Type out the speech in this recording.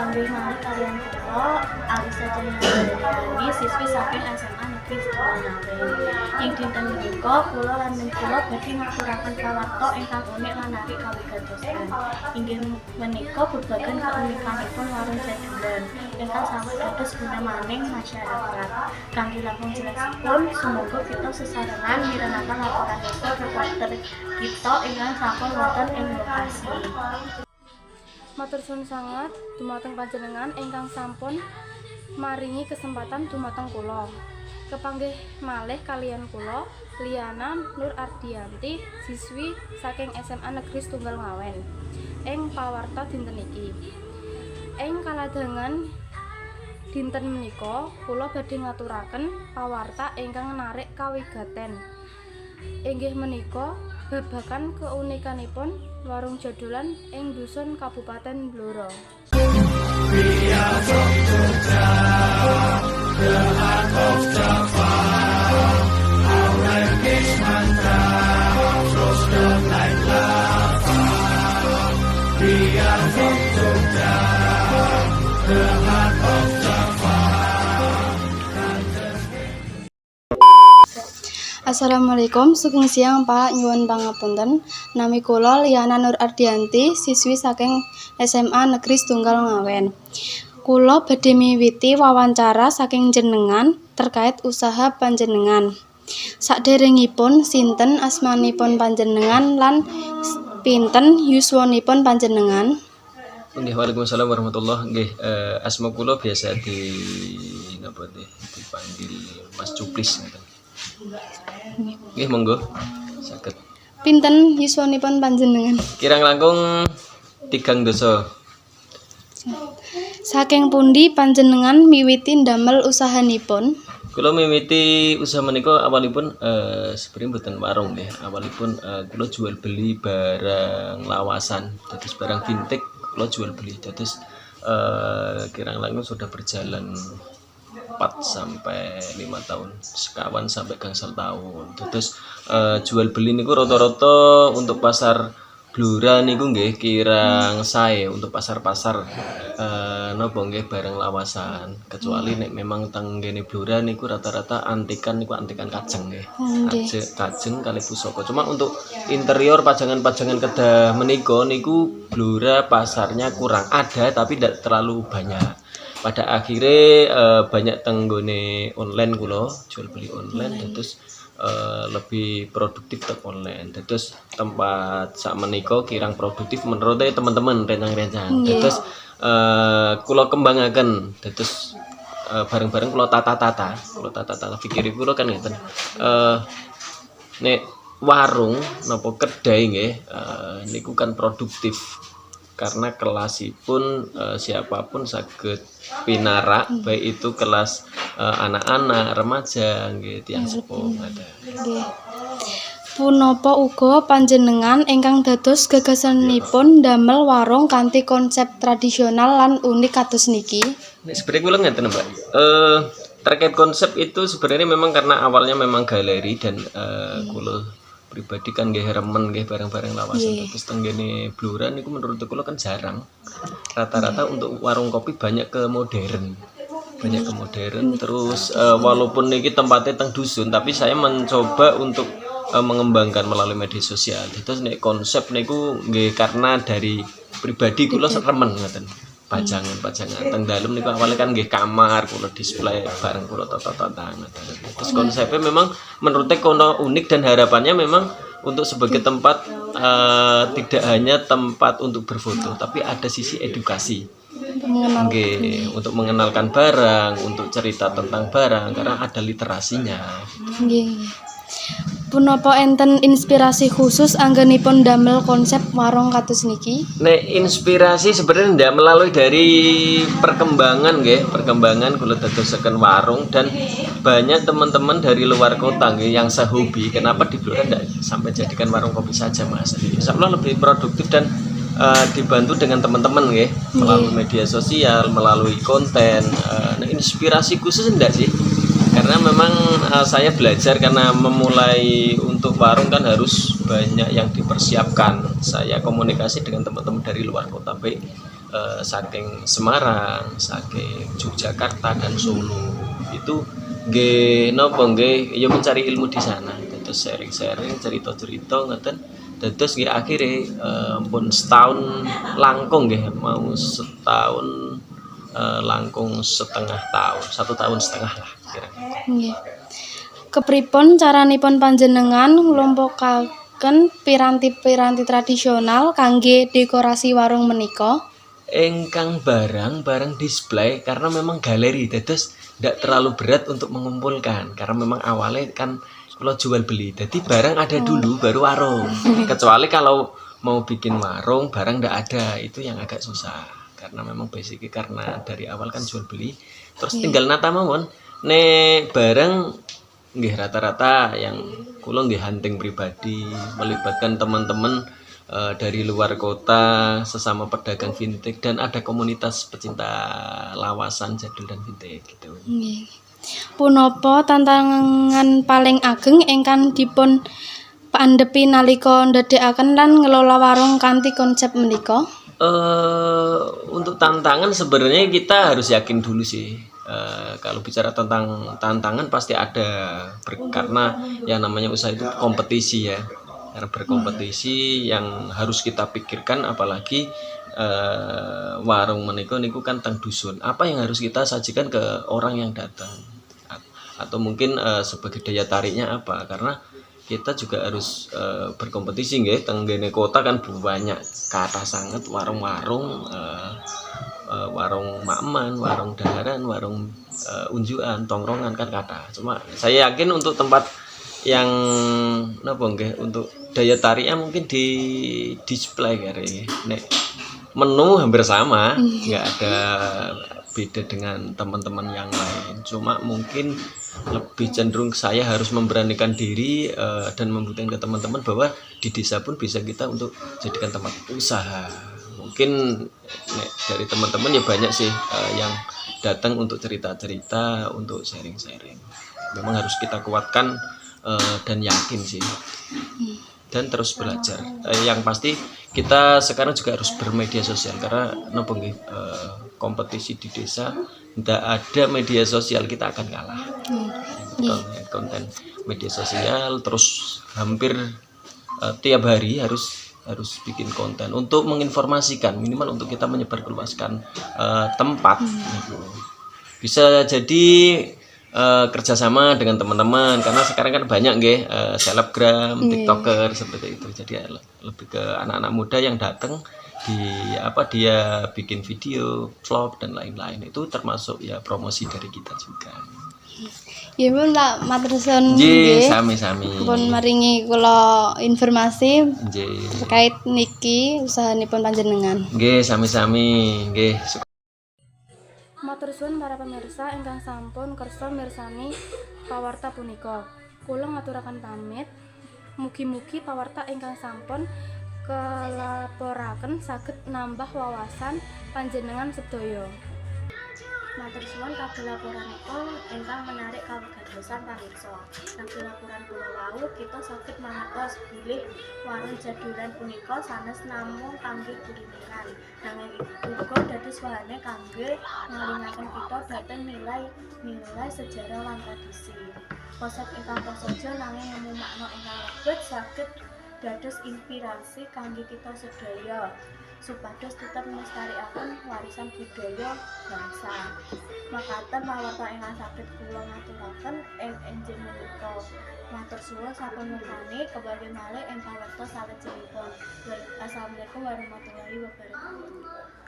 pandai mana kalian kalau aku saja yang lagi siswi samping SMA negeri sekolah yang dinten menikah pulau dan mencoba berarti ngaturakan kalakto yang kagumi lan nari kali gantosan ingin menikah berbagai keunikan itu warung jadulan yang kan sama satu masyarakat Kangge langsung jelas pun semoga kita sesarangan mirengaken laporan itu reporter kita ingkang sampun wonten yang lokasi Matur suwun sangat dumateng panjenengan ingkang sampun maringi kesempatan dumateng kula. Kepanggih malih kalian kula Liana Nur Ardianti, siswi saking SMA Negeri Tunggal Ngawen. Ing pawarta dinten iki. Ing kaladangan dinten menika kula badhe ngaturaken pawarta ingkang narik kawigaten. Inggih menika babagan keunikanipun warung jodolan ing dusun Kabupaten Blora. Assalamualaikum, sugeng siang Pak, nyuwun pangapunten. Nami kula Liana Nur Ardianti, siswi saking SMA Negeri Tunggal Ngawen. Kula badhe miwiti wawancara saking jenengan terkait usaha panjenengan. Saderengipun sinten asmanipun panjenengan lan pinten yuswanipun panjenengan? Nggih, Waalaikumsalam warahmatullahi Nggih, eh, asma kula biasa di napa dipanggil Mas Cuplis ngoten. Nggih, monggo. Saged. Pinten yuswanipun panjenengan? Kirang langkung tigang dosa. Saking pundi panjenengan miwiti ndamel usahanipun? Kula miwiti usaha menika awalipun eh sebenarnya mboten warung nggih. Awalipun eh, kula jual beli barang lawasan, dados barang vintage kula jual beli. Dados eh kirang langkung sudah berjalan 4 sampai 5 tahun, sekawan sampai gangsal tahun. Dados eh, jual beli niku rata-rata untuk pasar Blora niku nggih kirang sae untuk pasar-pasar eh napa nggih barang lawasan. Kecuali nek memang tenggene Blora niku rata-rata antikan niku antikan kajeng nggih. Kaje- Kajeng kali pusaka. Cuma untuk interior pajangan-pajangan kedah menika niku Blora pasarnya kurang ada tapi tidak terlalu banyak. Pada akhirnya eh, banyak tenggone online kula jual beli online terus eh, lebih produktif ke online. Terus tempat sak menika kirang produktif menurut saya teman-teman rencang-rencang. Terus eh kula kembangaken terus eh, bareng-bareng kula tata-tata, kula tata-tata pikir kula kan ngeten. Eh nek warung napa kedai nggih eh, niku kan produktif karena kelasipun eh, siapa pun saged pinarak baik itu kelas eh, anak-anak remaja nggih tiyang sepuh ada Nggih. Punapa uga panjenengan ingkang dados gagasanipun damel warung kanthi konsep tradisional lan unik kados niki? Nek sebenarnya kula ngeten Mbak. Eh terkait konsep itu sebenarnya memang karena awalnya memang galeri dan kula pribadi kan nggih remen nggih barang-barang lawasan terus tenggene Blora niku menurut kula kan jarang. Rata-rata untuk warung kopi banyak ke modern. Banyak ke modern terus eh, walaupun niki tempatnya teng dusun tapi saya mencoba untuk eh, mengembangkan melalui media sosial. Terus nek konsep niku nggih karena dari pribadi kula remen ngoten pajangan-pajangan teng dalem niku awalnya kan nggih kamar kula display bareng kula tata-tata ngoten. Terus konsepnya memang menurutnya kono unik dan harapannya memang untuk sebagai tempat eh, tidak hanya tempat untuk berfoto tapi ada sisi edukasi. Nggih, untuk mengenalkan barang, untuk cerita tentang barang karena ada literasinya. Punapa enten inspirasi khusus anggenipun damel konsep warung kados niki? Nek inspirasi sebenarnya ndak melalui dari perkembangan nggih, perkembangan kula dadosaken warung dan banyak teman-teman dari luar kota nggih yang sehobi kenapa di Blora ndak sampai jadikan warung kopi saja Mas. Insyaallah lebih produktif dan eh, dibantu dengan teman-teman nggih melalui media sosial, melalui konten. Eh, nah, inspirasi khusus enggak sih? Karena memang eh, saya belajar karena memulai untuk warung kan harus banyak yang dipersiapkan. Saya komunikasi dengan teman-teman dari luar kota baik eh, saking Semarang saking Yogyakarta dan Solo. Itu nggih napa nggih ya mencari ilmu di sana. Terus sharing-sharing cerita-cerita ngoten. Terus nggih akhirnya eh, pun setahun langkung nggih mau setahun eh, langkung setengah tahun satu tahun setengah lah kira-kira. Nggih. Kepripun caranipun panjenengan nglompokaken piranti-piranti tradisional kangge dekorasi warung menika? engkang barang barang display karena memang galeri. Terus tidak terlalu berat untuk mengumpulkan karena memang awalnya kan kalau jual beli. Jadi barang ada dulu baru warung. Kecuali kalau mau bikin warung barang tidak ada itu yang agak susah karena memang basicnya karena dari awal kan jual beli terus tinggal nata mawon nek barang nggih rata-rata yang kula nggih hunting pribadi melibatkan teman-teman eh, dari luar kota sesama pedagang vintage dan ada komunitas pecinta lawasan jadul dan vintage gitu. Nggih. Punapa tantangan paling ageng ingkang dipun pandhepi nalika ndadekaken lan ngelola warung kanthi konsep menika? Eh untuk tantangan sebenarnya kita harus yakin dulu sih. Eh, kalau bicara tentang tantangan pasti ada Ber- karena yang namanya usaha itu kompetisi ya. Karena berkompetisi yang harus kita pikirkan apalagi eh, warung meniko niku kan teng dusun. Apa yang harus kita sajikan ke orang yang datang? Atau mungkin eh, sebagai daya tariknya apa? Karena kita juga harus eh, berkompetisi nggih teng ngene kota kan banyak kata sangat warung-warung eh, eh, warung makman, warung daharan, warung eh, unjuan, tongrongan kan kata. Cuma saya yakin untuk tempat yang napa nggih untuk daya tariknya mungkin di display kare. Nek menu hampir sama, nggak ada beda dengan teman-teman yang lain. Cuma mungkin lebih cenderung saya harus memberanikan diri eh, dan membuktikan ke teman-teman bahwa di desa pun bisa kita untuk jadikan tempat usaha. Mungkin nek, dari teman-teman ya banyak sih eh, yang datang untuk cerita-cerita, untuk sharing-sharing. Memang harus kita kuatkan eh, dan yakin sih dan terus belajar. Eh, yang pasti kita sekarang juga harus bermedia sosial karena nopo nggih, eh, kompetisi di desa tidak ada media sosial kita akan kalah. Konten, konten media sosial terus hampir eh, tiap hari harus harus bikin konten untuk menginformasikan minimal untuk kita menyebarluaskan eh, tempat gitu. bisa jadi eh, kerjasama dengan teman-teman karena sekarang kan banyak nggih eh, selebgram, tiktoker seperti itu. Jadi ya, le- lebih ke anak-anak muda yang datang di apa dia bikin video, vlog dan lain-lain itu termasuk ya promosi dari kita juga. Ya pun Materson Nggih, nggih. sami-sami. Pun maringi kula informasi Nggih. terkait niki usahanipun panjenengan. Nggih, sami-sami. Nggih. Matur suwun para pemirsa ingkang sampun kersa mirsani pawarta punika. Kula ngaturaken pamit. Mugi-mugi pawarta ingkang sampun kelaporaken saged nambah wawasan panjenengan sedaya. Matur suwun kabeh laporanipun ingkang menarik kawigatyosan pamirsa. Kabeh laporan kula wau kita saged mangertos bilih warung jadulan punika sanes namung kangge kulineran. Nanging uga dados wahane kangge ngalingaken kita dhateng nilai nilai sejarah lan tradisi. Konsep ingkang prasaja nanging nemu makna ingkang lebet saged dados inspirasi kangge kita sedaya supados tetap melestarikaken warisan budaya bangsa. Makaten mawarta ingkang saged kula ngaturaken ing enjing menika. Matur suwun sampun mirsani kembali malih ing pawarta salajengipun. Assalamualaikum warahmatullahi wabarakatuh.